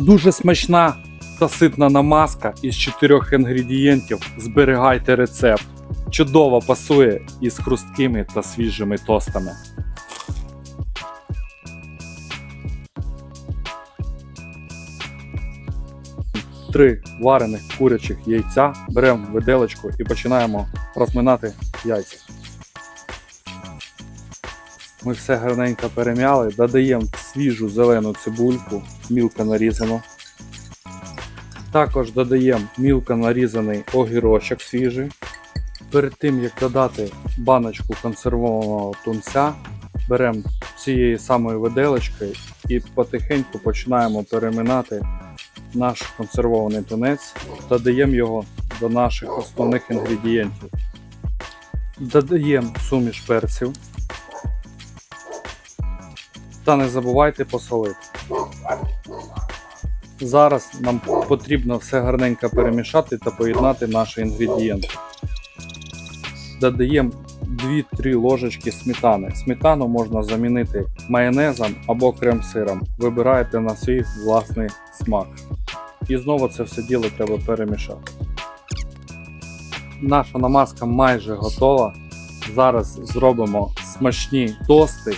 Дуже смачна та ситна намазка із чотирьох інгредієнтів. Зберігайте рецепт. Чудово пасує із хрусткими та свіжими тостами. Три варених курячих яйця беремо виделочку і починаємо розминати яйця. Ми все гарненько перем'яли, додаємо свіжу зелену цибульку, мілко нарізану. Також додаємо мілко нарізаний огірочок свіжий. Перед тим як додати баночку консервованого тунця, беремо цією самою виделочкою і потихеньку починаємо переминати наш консервований тунець, додаємо його до наших основних інгредієнтів. Додаємо суміш перців. Та не забувайте посолити. Зараз нам потрібно все гарненько перемішати та поєднати наші інгредієнти. Додаємо 2-3 ложечки сметани. Сметану можна замінити майонезом або крем-сиром. Вибираєте на свій власний смак. І знову це все діло треба перемішати. Наша намазка майже готова. Зараз зробимо смачні тости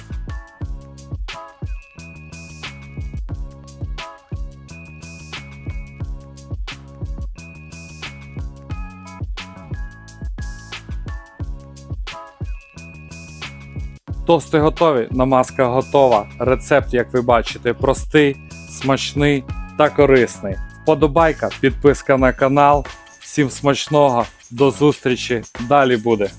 Тости готові, намазка готова. Рецепт, як ви бачите, простий, смачний та корисний. Вподобайка, підписка на канал. Всім смачного, до зустрічі. Далі буде.